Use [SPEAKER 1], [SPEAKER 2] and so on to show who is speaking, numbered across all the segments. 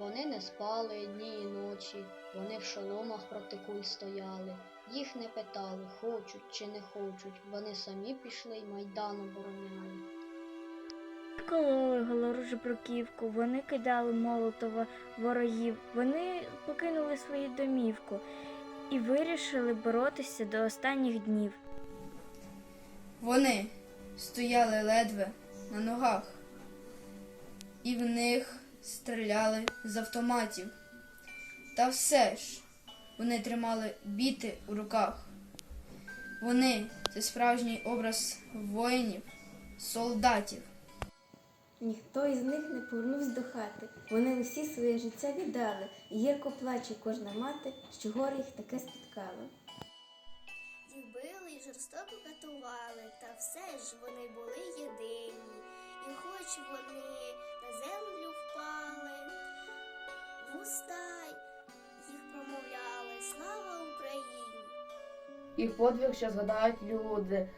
[SPEAKER 1] Вони не спали дні і ночі, вони в шоломах проти куль стояли. Їх не питали, хочуть чи не хочуть. Вони самі пішли й майдан обороняли.
[SPEAKER 2] Кололи голоружу бруківку, вони кидали молотова ворогів, вони покинули свою домівку і вирішили боротися до останніх днів.
[SPEAKER 3] Вони стояли ледве на ногах, і в них стріляли з автоматів. Та все ж вони тримали біти у руках. Вони це справжній образ воїнів, солдатів.
[SPEAKER 4] Ніхто із них не повернувся до хати. Вони усі своє життя віддали, і гірко плаче кожна мати, що горе їх таке спіткало.
[SPEAKER 5] Їх били і жорстоко катували, та все ж вони були єдині. І хоч вони на землю Їх
[SPEAKER 6] подвиг ще згадають люди.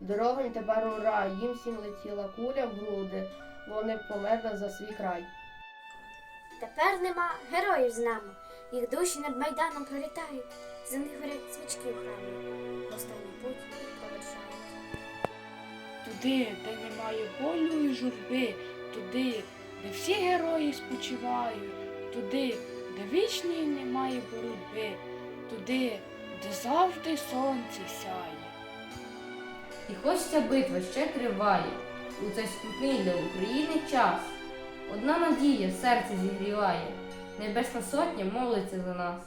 [SPEAKER 6] Дорогам тепер ура, їм всім летіла куля в груди, вони померли за свій край.
[SPEAKER 7] Тепер нема героїв з нами. Їх душі над майданом пролітають. За них горять свічки в храмі. Останній путь їх проведжають.
[SPEAKER 8] Туди, де немає болю і журби, туди, де всі герої спочивають, туди, де вічної немає боротьби, туди, де завжди сонце сяє.
[SPEAKER 9] І хоч ця битва ще триває, у цей скрутний для України час. Одна надія серце зігріває, Небесна сотня молиться за нас.